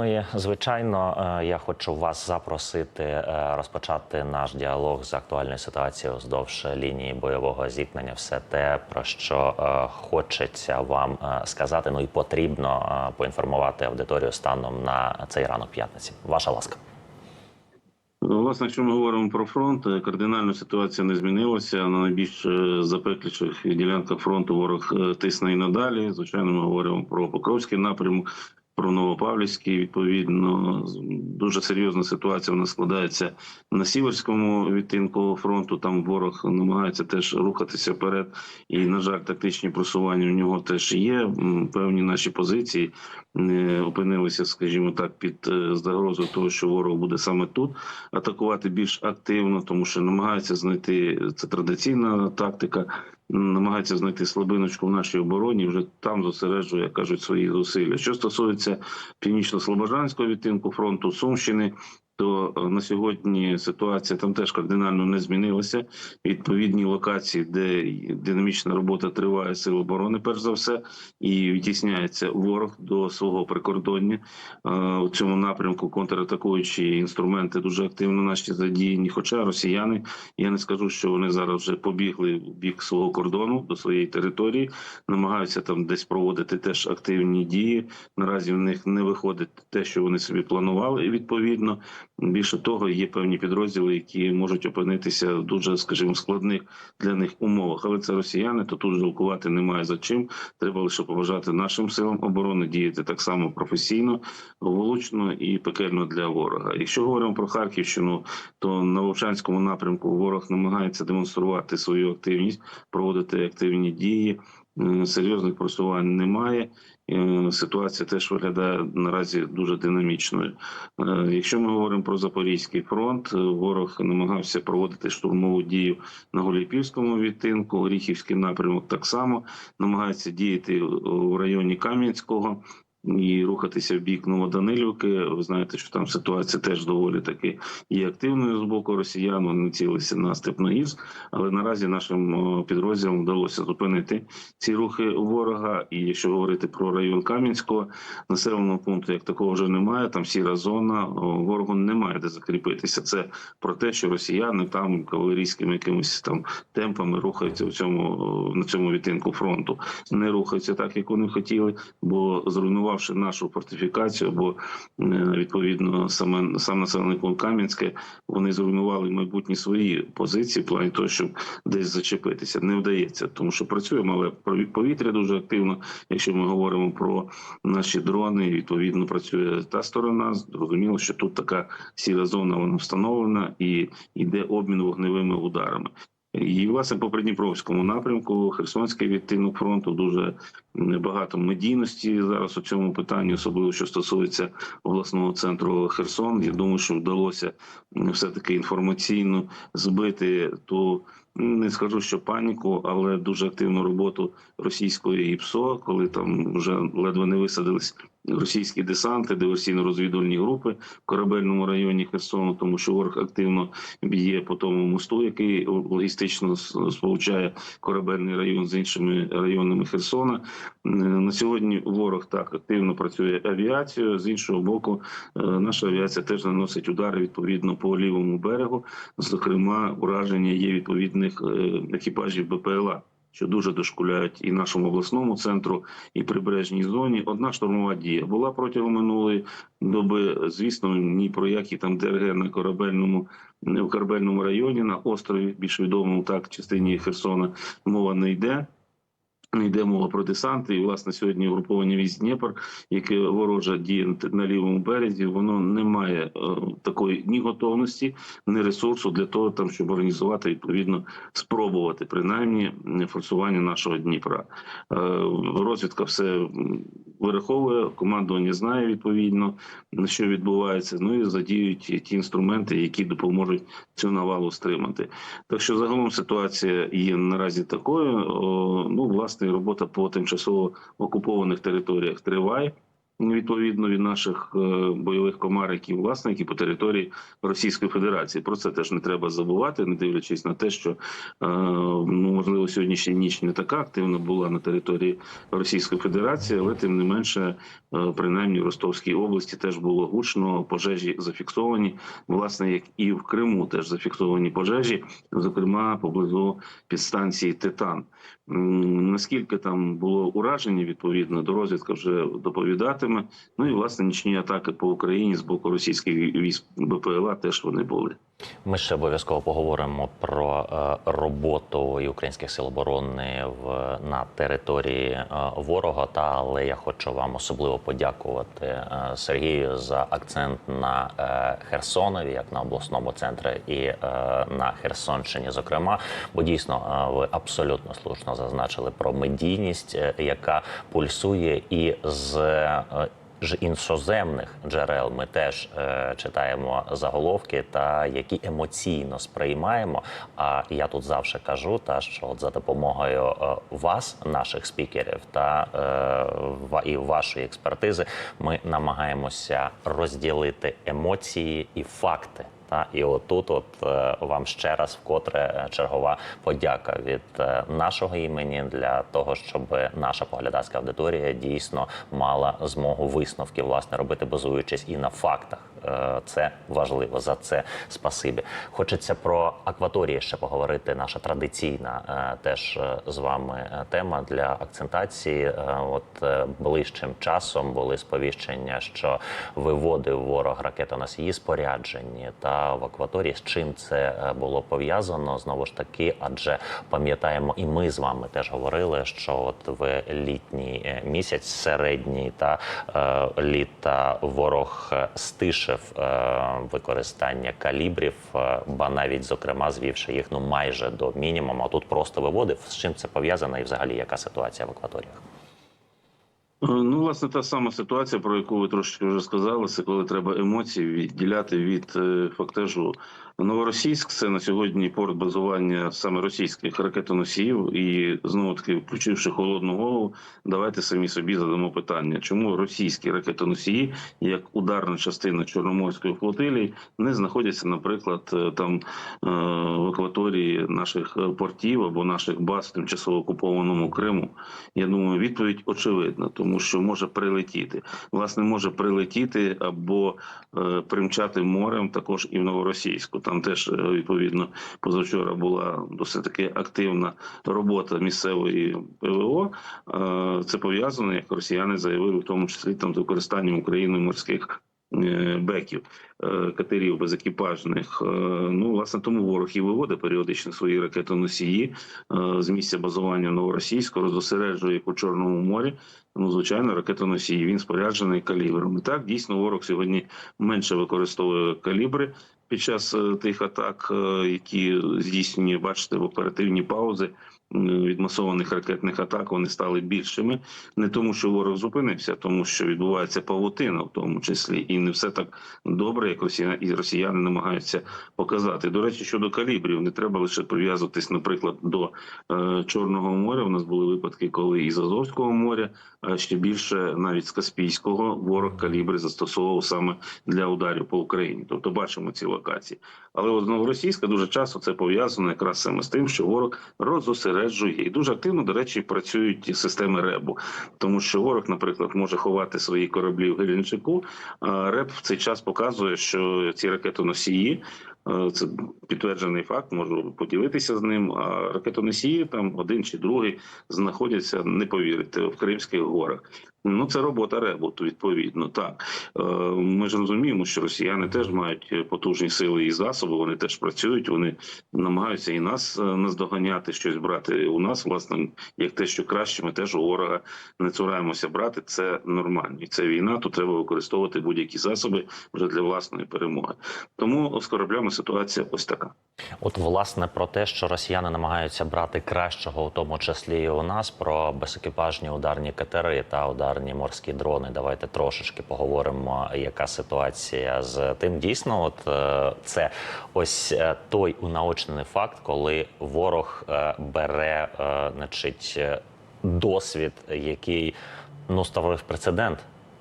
Ну і звичайно, е, я хочу вас запросити е, розпочати наш діалог з актуальною ситуацією вздовж лінії бойового зіткнення. Все те, про що е, хочеться вам сказати, ну і потрібно поінформувати аудиторію станом на цей ранок п'ятниці. Ваша ласка. Власне, якщо ми говоримо про фронт, кардинально ситуація не змінилася. На найбільш запекліших ділянках фронту ворог тисне і надалі. Звичайно, ми говоримо про Покровський напрямок, про Новопавлівський. Відповідно, дуже серйозна ситуація вона складається на сіверському відтинку фронту. Там ворог намагається теж рухатися вперед. І, на жаль, тактичні просування в нього теж є. Певні наші позиції не опинилися, скажімо так, під е, загрозою того, що ворог буде саме тут атакувати більш активно, тому що намагається знайти це традиційна тактика. Намагається знайти слабиночку в нашій обороні, вже там зосереджує, як кажуть, свої зусилля. Що стосується північно-слобожанського відтинку фронту Сумщини, то е, на сьогодні ситуація там теж кардинально не змінилася. Відповідні локації, де динамічна робота триває сил оборони, перш за все, і відтісняється ворог до свого прикордоння. Е, у цьому напрямку контратакуючі інструменти дуже активно наші задіяні. Хоча росіяни, я не скажу, що вони зараз вже побігли в бік свого кордону до своєї території, намагаються там десь проводити теж активні дії. Наразі в них не виходить те, що вони собі планували. І відповідно більше того, є певні підрозділи, які можуть опинитися в дуже, скажімо, складних для них умовах. Але це росіяни, то тут жалкувати немає за чим. Треба лише побажати нашим силам оборони діяти так само професійно, влучно і пекельно для ворога. Якщо говоримо про Харківщину, то на Вовчанському напрямку ворог намагається демонструвати свою активність, проводити активні дії. Серйозних просувань немає. Е, Ситуація теж виглядає наразі дуже динамічною. Е, Якщо ми говоримо про Запорізький фронт, е, ворог намагався проводити штурмову дію на Голіпівському відтинку. Оріхівський напрямок так само намагається діяти в районі Кам'янського. І рухатися в бік Новоданилівки. Ви знаєте, що там ситуація теж доволі таки є активною з боку росіян. Вони націлилися на Степногірськ, але наразі нашим підрозділам вдалося зупинити ці рухи ворога. І якщо говорити про район Кам'янського населеного пункту, як такого вже немає. Там сіра зона ворогу немає де закріпитися. Це про те, що росіяни там кавалерійськими якимись там темпами рухаються в цьому на цьому відтинку фронту. Не рухаються так, як вони хотіли, бо зруйнувавши нашу фортифікацію, бо е, відповідно саме сам населений пункт Кам'янське, вони зруйнували майбутні свої позиції в плані того, щоб десь зачепитися. Не вдається, тому що працюємо, але повітря дуже активно. Якщо ми говоримо про наші дрони, відповідно працює та сторона. Зрозуміло, що тут така сіра зона вона встановлена і йде обмін вогневими ударами. І власне по Придніпровському напрямку Херсонський відтинок фронту дуже багато медійності зараз у цьому питанні, особливо що стосується обласного центру Херсон. Я думаю, що вдалося все таки інформаційно збити ту. Не скажу, що паніку, але дуже активну роботу російської ІПСО, коли там вже ледве не висадились російські десанти, диверсійно-розвідувальні групи в корабельному районі Херсону, тому що ворог активно б'є по тому мосту, який логістично сполучає корабельний район з іншими районами Херсона. На сьогодні ворог так активно працює авіацією. З іншого боку, е, наша авіація теж наносить удари відповідно по лівому берегу. Зокрема, ураження є відповідних е, екіпажів БПЛА. Що дуже дошкуляють і нашому обласному центру, і прибережній зоні. Одна штурмова дія була протягом минулої доби. Звісно, ні про які там ДРГ на корабельному в корабельному районі на острові, більш відомому так частині Херсона, мова не йде. Не йде мова про десанти, і власне сьогодні угруповання військ Дніпр, яке ворожа діє на лівому березі, воно не має е, такої ні готовності, ні ресурсу для того, там щоб організувати відповідно спробувати принаймні форсування нашого Дніпра. Е, розвідка все вираховує, командування знає відповідно що відбувається. Ну і задіють ті інструменти, які допоможуть цю навалу стримати. Так що загалом ситуація є наразі такою. О, ну, власне, робота по тимчасово окупованих територіях триває. Відповідно від наших е, бойових комар, які власне, по території Російської Федерації. Про це теж не треба забувати, не дивлячись на те, що е, ну можливо сьогоднішня ніч не така активна була на території Російської Федерації, але тим не менше, е, принаймні в Ростовській області теж було гучно. Пожежі зафіксовані, власне, як і в Криму, теж зафіксовані пожежі, зокрема поблизу підстанції Титан. Наскільки там було ураження, відповідно до розвідка вже доповідатиме. Ну і власне нічні атаки по Україні з боку російських військ БПЛА теж вони були. Ми ще обов'язково поговоримо про е, роботу і українських сил оборони в на території е, ворога. Та але я хочу вам особливо подякувати е, Сергію за акцент на Херсонові, як на обласному центрі, і на Херсонщині. Зокрема, бо дійсно ви абсолютно слушно зазначили про медійність, яка пульсує і з. Ж іншоземних джерел ми теж е, читаємо заголовки, та які емоційно сприймаємо. А я тут завжди кажу, та що от за допомогою е, вас, наших спікерів, та е, і вашої експертизи, ми намагаємося розділити емоції і факти. Та і отут, от е, вам ще раз вкотре е, чергова подяка від е, нашого імені для того, щоб наша поглядацька аудиторія дійсно мала змогу висновки власне робити, базуючись і на фактах. Це важливо за це. Спасибі. Хочеться про акваторії ще поговорити. Наша традиційна теж з вами тема для акцентації. От ближчим часом були сповіщення, що виводив ворог ракетоносії споряджені та в акваторії. З чим це е, було пов'язано? Знову ж таки, адже пам'ятаємо, і ми з вами теж говорили, що от в літній е, місяць, середній та е, літа ворог е, стишив е, використання калібрів, е, ба навіть зокрема звівши їх ну майже до мінімуму. А тут просто виводив. З чим це пов'язано, і взагалі яка ситуація в акваторіях? Е, Ну, власне, та сама ситуація, про яку ви трошки вже сказали, це коли треба емоції відділяти від е, фактежу. Новоросійськ це на сьогодні порт базування саме російських ракетоносіїв. І знову таки, включивши холодну голову, давайте самі собі задамо питання, чому російські ракетоносії, як ударна частина Чорноморської флотилії, не знаходяться, наприклад, е, там в акваторії наших портів або наших баз тимчасово окупованому Криму. Я думаю, відповідь очевидна, тому що може прилетіти. Власне, може прилетіти або е, примчати морем також і в Новоросійську. Там теж е, відповідно позавчора була досить таки активна робота місцевої ПВО. Е, це пов'язано, як росіяни заявили, в тому числі там з використанням Україною морських. Беків катерів безекіпажних. Е, Ну власне тому ворог і виводить періодично свої ракетоносії е, з місця базування новоросійського, розосереджує їх у Чорному морі. Ну, звичайно, ракетоносії. Він споряджений калібром. І так дійсно ворог сьогодні менше використовує калібри під час е, тих атак, е, які здійснює, бачите, в оперативні паузи від масованих ракетних атак. Вони стали більшими. Не тому, що ворог зупинився, тому що відбувається павутина, в тому числі, і не все так добре, як росіяни і росіяни намагаються показати. До речі, щодо калібрів, не треба лише прив'язуватись, наприклад, до е, Чорного моря. У нас були випадки, коли із Азовського моря, а ще більше навіть з Каспійського ворог калібри застосовував саме для ударів по Україні. Тобто бачимо ці локації. Але от новоросійська дуже часто це пов'язано якраз саме з тим, що ворог розосереджує і дуже активно, до речі, працюють системи РЕБу, тому що ворог, наприклад, може ховати свої кораблі в Геленджику. А РЕБ в цей час показує, що ці ракетоносії. Е, Це підтверджений факт, можу поділитися з ним. А ракетоносії там один чи другий знаходяться, не повірите, в Кримських горах. Ну це робота ребу, відповідно. Так Е, ми ж розуміємо, що росіяни теж мають потужні сили і засоби. Вони теж працюють. Вони намагаються і нас е, наздоганяти, щось брати у нас. Власне, як те, що краще, ми теж у ворога не цураємося брати. Це нормально. І це війна. То треба використовувати будь-які засоби вже для власної перемоги. Тому з кораблями ситуація ось така. От власне про те, що росіяни намагаються брати кращого, у тому числі і у нас, про безекіпажні ударні катери та ударні морські дрони. Давайте трошечки поговоримо, яка ситуація з тим. Дійсно, от е, це ось е, той унаочнений факт, коли ворог е, бере, значить, досвід, який ну створив прецедент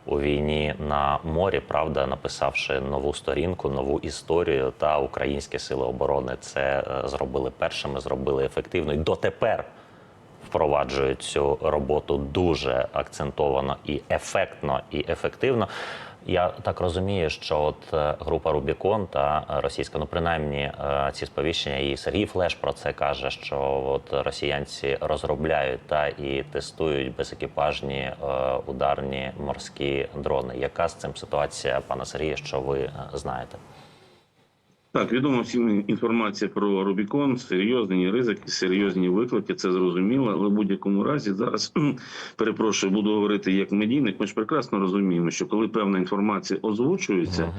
у війні на морі, правда, написавши нову сторінку, нову історію. Та українські сили оборони це е, зробили першими, зробили ефективно і дотепер впроваджують цю роботу дуже акцентовано і ефектно і ефективно. Я так розумію, що от е, група Рубікон та російська, ну принаймні е, ці сповіщення, і Сергій Флеш про це каже, що от росіянці розробляють та і тестують безекіпажні е, ударні морські дрони. Яка з цим ситуація, пане Сергія, що ви знаєте? Так, відома всім інформація про Рубікон, серйозні ризики, серйозні виклики, це зрозуміло. Але в будь-якому разі зараз перепрошую, буду говорити як медійник. Ми ж прекрасно розуміємо, що коли певна інформація озвучується, е,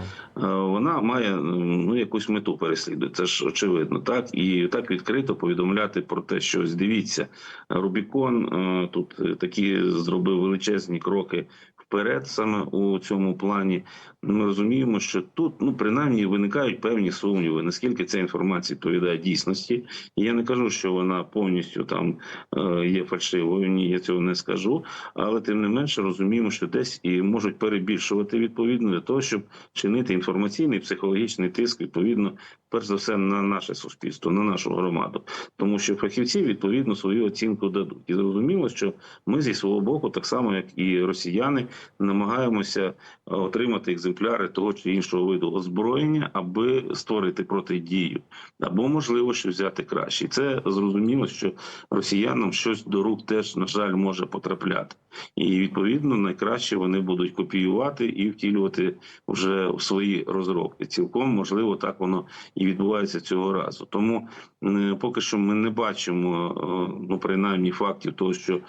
вона має ну якусь мету переслідує. Це ж очевидно, так і так відкрито повідомляти про те, що ось дивіться, Рубікон е, тут такі зробив величезні кроки вперед, саме у цьому плані. Ми розуміємо, що тут ну принаймні виникають певні сумніви, наскільки ця інформація відповідає дійсності. І я не кажу, що вона повністю там е, є фальшивою. Ні, я цього не скажу. Але тим не менше розуміємо, що десь і можуть перебільшувати відповідно для того, щоб чинити інформаційний психологічний тиск відповідно, перш за все, на наше суспільство, на нашу громаду, тому що фахівці відповідно свою оцінку дадуть. І зрозуміло, що ми зі свого боку, так само як і росіяни, намагаємося е, отримати екземпляри того чи іншого виду озброєння, аби створити протидію, або можливо, що взяти краще. І це зрозуміло, що росіянам щось до рук теж на жаль може потрапляти, і відповідно найкраще вони будуть копіювати і втілювати вже в свої розробки. Цілком можливо, так воно і відбувається цього разу. Тому поки що ми не бачимо е, ну принаймні фактів того, що е,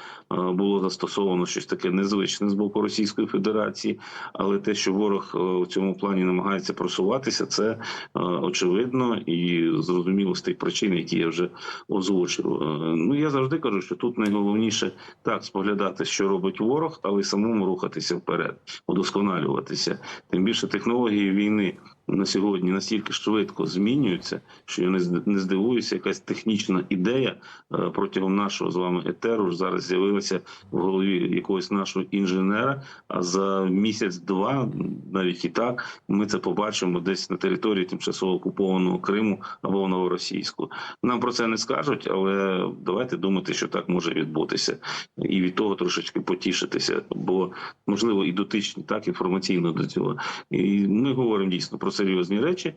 було застосовано щось таке незвичне з боку Російської Федерації, але те, що ворог е, в цьому плані намагається просуватися, це е, очевидно і зрозуміло з тих причин, які я вже озвучив. Е, Ну я завжди кажу, що тут найголовніше так споглядати, що робить ворог, але й самому рухатися вперед, удосконалюватися. Тим більше технології війни на сьогодні настільки швидко змінюються, що я не здивуюся, якась технічна ідея е, протягом нашого з вами етеру зараз з'явилася в голові якогось нашого інженера. А за місяць-два, навіть і так, ми це побачимо десь на території тимчасово окупованого Криму або новоросійську. Нам про це не скажуть, але давайте думати, що так може відбутися, і від того трошечки потішитися, бо можливо і дотичні так інформаційно до цього. І ми говоримо дійсно про серйозні речі.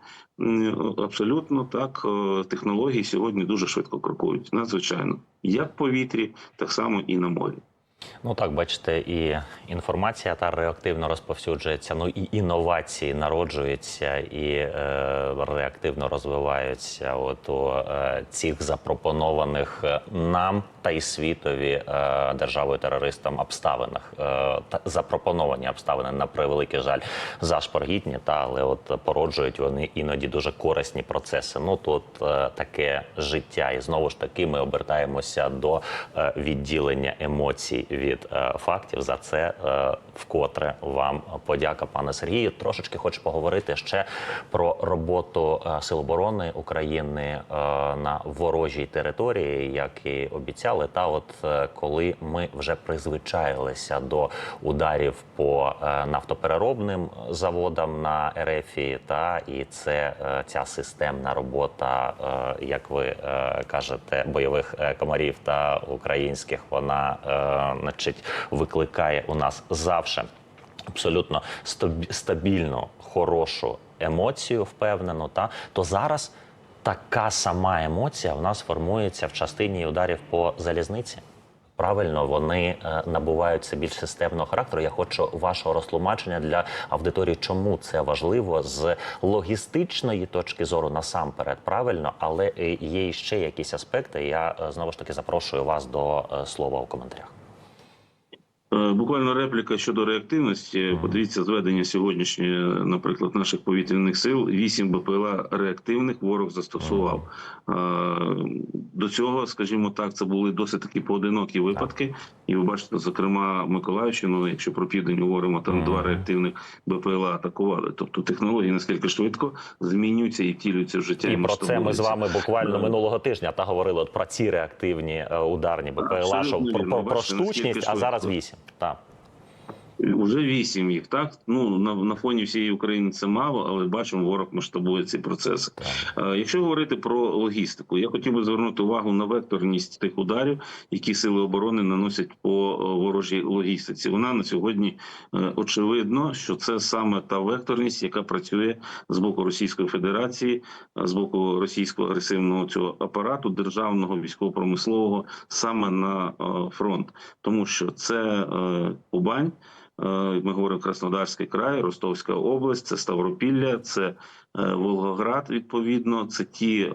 Абсолютно так. е, Технології сьогодні дуже швидко крокують, надзвичайно, як в повітрі, так само і на морі. Ну так, бачите, і інформація та реактивно розповсюджується. Ну і інновації народжуються і е, реактивно розвиваються. От у е, цих запропонованих е, нам та й світові е, державою терористам обставинах. Е, та запропоновані обставини на превеликий жаль зашпаргітні, та але от породжують вони іноді дуже корисні процеси. Ну тут е, таке життя, і знову ж таки ми обертаємося до відділення емоцій від фактів. За це вкотре вам подяка, пане Сергію. Трошечки хочу поговорити ще про роботу Сил оборони України на ворожій території, як і обіцяли. Та от е, коли ми вже призвичаїлися до ударів по е, нафтопереробним заводам на РФі, та і це е, ця системна робота, як ви кажете, бойових комарів та українських, вона значить викликає у нас завжди абсолютно стабі- стабільну, хорошу емоцію, впевнену, та то зараз така сама емоція в нас формується в частині ударів по залізниці. Правильно, вони е, набувають все більш системного характеру. Я хочу вашого розтлумачення для аудиторії, чому це важливо з логістичної точки зору насамперед, правильно, але е, є ще якісь аспекти. Я е, знову ж таки запрошую вас до слова у коментарях. Е, Буквально репліка щодо реактивності. Подивіться зведення сьогоднішнє, наприклад, наших повітряних сил. Вісім БПЛА реактивних ворог застосував. Е, До цього, скажімо так, це були досить такі поодинокі випадки. І ви бачите, зокрема, Миколаївщину, якщо про південь говоримо, там два реактивних БПЛА атакували. Тобто технології наскільки швидко змінюються і втілюються в життя. І про це ми з вами буквально минулого тижня та говорили от про ці реактивні е, ударні БПЛА, що про, про, про штучність, а зараз вісім. Так. Уже вісім їх, так? Ну, на, на фоні всієї України це мало, але бачимо, ворог масштабує ці процеси. Е, Якщо говорити про логістику, я хотів би звернути увагу на векторність тих ударів, які сили оборони наносять по е, ворожій логістиці. Вона на сьогодні е, очевидно, що це саме та векторність, яка працює з боку Російської Федерації, е, з боку російського агресивного цього апарату державного військово-промислового саме на е, фронт, тому що це е, Кубань. Е, Ми говоримо Краснодарський край, Ростовська область, це Ставропілля, це е, Волгоград. Відповідно, це ті е,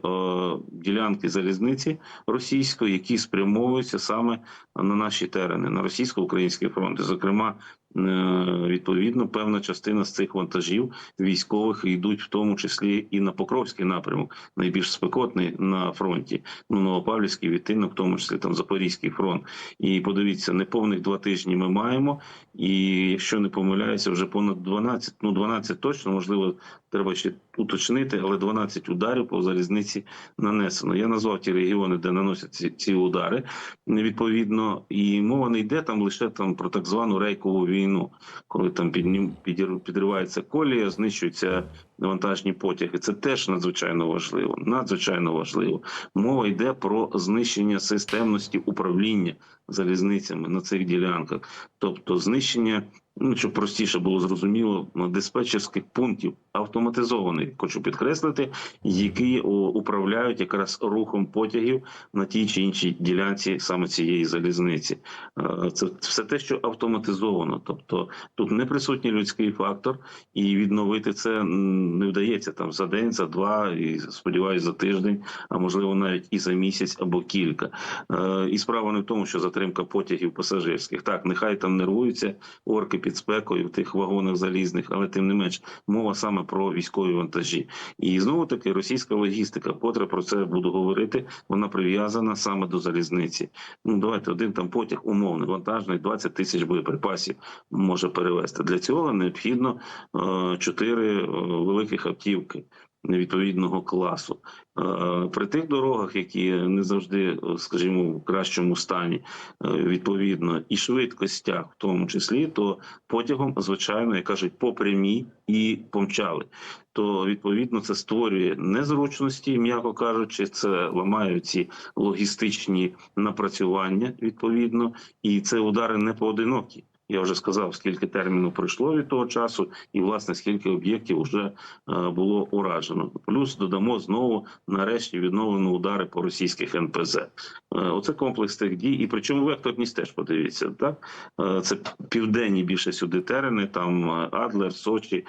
ділянки залізниці російської, які спрямовуються саме на наші терени, на російсько-український фронт. Зокрема, відповідно, певна частина з цих вантажів військових йдуть в тому числі і на Покровський напрямок, найбільш спекотний на фронті. Ну Новопавлівський відтинок, в тому числі там Запорізький фронт. І подивіться, неповних два тижні ми маємо. І якщо не помиляюся, вже понад 12, ну 12 точно, можливо, треба ще уточнити, але 12 ударів по залізниці нанесено. Я назвав ті регіони, де наносять ці, ці удари. Відповідно, і мова не йде там лише там про так звану рейкову війну, коли там підривається колія, знищуються вантажні потяги. Це теж надзвичайно важливо. Надзвичайно важливо. Мова йде про знищення системності управління залізницями на цих ділянках, тобто знищення. Ну, щоб простіше було зрозуміло, диспетчерських пунктів автоматизованих, хочу підкреслити, які управляють якраз рухом потягів на тій чи іншій ділянці саме цієї залізниці. Е, Це все те, що автоматизовано. Тобто тут не присутній людський фактор, і відновити це не вдається там за день, за два, і сподіваюся, за тиждень, а можливо навіть і за місяць або кілька. Е, І справа не в тому, що затримка потягів пасажирських. Так, нехай там нервуються орки під спекою в тих вагонах залізних, але тим не менш мова саме про військові вантажі. І знову таки російська логістика, котре про це буду говорити, вона прив'язана саме до залізниці. Ну давайте один там потяг умовний, вантажний, 20 тисяч боєприпасів може перевезти. Для цього необхідно е, чотири е, великих автівки. Відповідного класу Е, при тих дорогах, які не завжди, е, скажімо, в кращому стані, е, відповідно, і швидкостях, в тому числі, то потягом, звичайно, як кажуть, по прямій і помчали. То відповідно це створює незручності, м'яко кажучи, це ламає ці логістичні напрацювання відповідно, і це удари не поодинокі. Я вже сказав, скільки терміну пройшло від того часу, і власне скільки об'єктів вже е, було уражено. Плюс додамо знову нарешті відновлено удари по російських НПЗ. Е, Оце комплекс тих дій, і причому векторність теж подивіться. Так Е, це південні більше сюди терени, там Адлер, Сочі.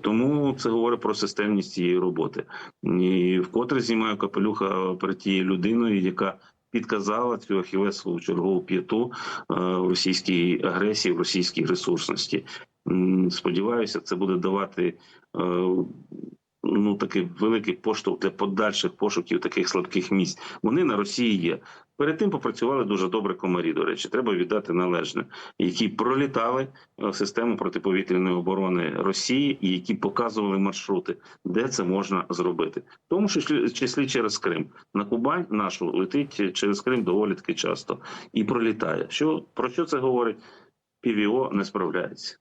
Тому це говорить про системність цієї роботи. І вкотре знімаю капелюха перед тією людиною, яка підказала цю ахілесову чергову п'яту е, в російській агресії, в російській ресурсності. Сподіваюся, це буде давати е, ну такий великий поштовх для подальших пошуків таких слабких місць. Вони на Росії є. Перед тим попрацювали дуже добре комарі. До речі, треба віддати належне, які пролітали е, систему протиповітряної оборони Росії і які показували маршрути, де це можна зробити, в тому числі числі через Крим. На Кубань нашу летить через Крим доволі таки часто і пролітає. Що про що це говорить? ПВО не справляється.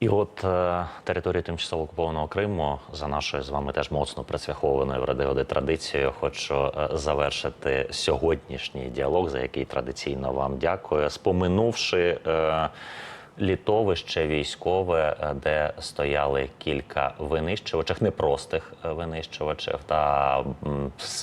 І от е, території тимчасово окупованого Криму за нашою з вами теж моцно присвяхованою в Радіоди традицією. Хочу е, завершити сьогоднішній діалог, за який традиційно вам дякую, споминувши. Е, Літовище військове, е, де стояли кілька винищувачів, непростих е, винищувачів та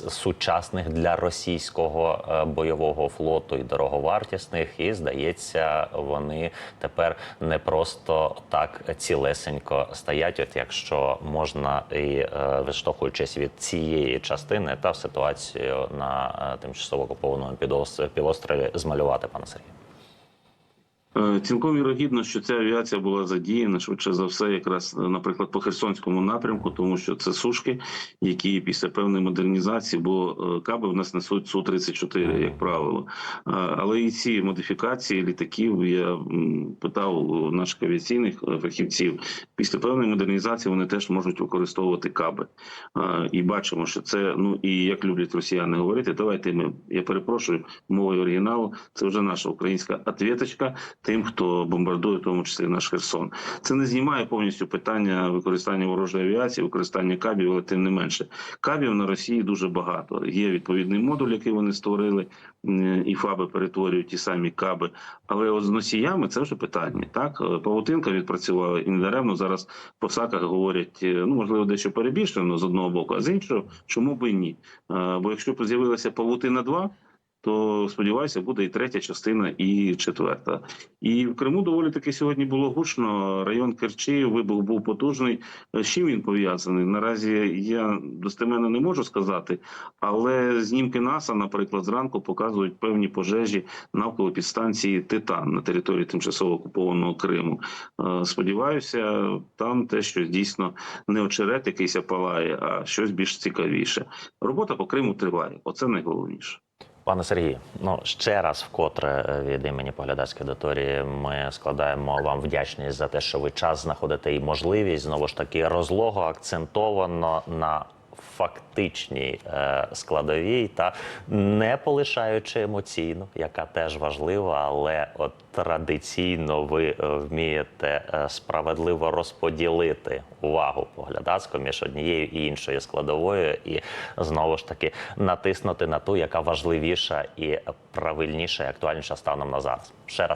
сучасних для російського е, бойового флоту і дороговартісних. І здається, вони тепер не просто так цілесенько стоять. От якщо можна і відштовхуючись від цієї частини та ситуацію на тимчасово окупованому півострові змалювати, пане Сергію. Е, Цілком вірогідно, що ця авіація була задіяна швидше за все, якраз, е, наприклад, по Херсонському напрямку, тому що це сушки, які після певної модернізації, бо е, каби в нас несуть су 34 як правило. Але і ці модифікації літаків я питав наших авіаційних фахівців. Після певної модернізації вони теж можуть використовувати каби. І бачимо, що це ну і як люблять росіяни говорити. Давайте ми я перепрошую мовою оригіналу. Це вже наша українська ответочка тим, хто бомбардує, в тому числі наш Херсон. Це не знімає повністю питання використання ворожої авіації, використання кабів, але тим не менше. Кабів на Росії дуже багато. Є відповідний модуль, який вони створили, і ФАБи перетворюють ті самі каби. Але з носіями це вже питання. Так, Е, Павутинка відпрацювала і недаремно зараз по САКах говорять, е, ну можливо, дещо перебільшено з одного боку, а з іншого, чому би ні? Е, Бо якщо б з'явилася павутина 2 то сподіваюся, буде і третя частина, і четверта. І в Криму доволі таки сьогодні було гучно. Район Керчі вибух був потужний. Е, З чим він пов'язаний? Наразі я достеменно не можу сказати, але знімки НАСА, наприклад, зранку показують певні пожежі навколо підстанції Титан на території тимчасово окупованого Криму. Е, Сподіваюся, там те, що дійсно не очерет якийсь палає, а щось більш цікавіше. Робота по Криму триває. Оце найголовніше. Пане Сергію, ну ще раз вкотре е, від імені поглядацької аудиторії ми складаємо вам вдячність за те, що ви час знаходите і можливість знову ж таки розлого акцентовано на фактичній е, складовій та не полишаючи емоційну, яка теж важлива, але от традиційно ви е, вмієте е, справедливо розподілити увагу поглядацьку між однією і іншою складовою, і знову ж таки натиснути на ту, яка важливіша і правильніша, і актуальніша станом на зараз. Ще раз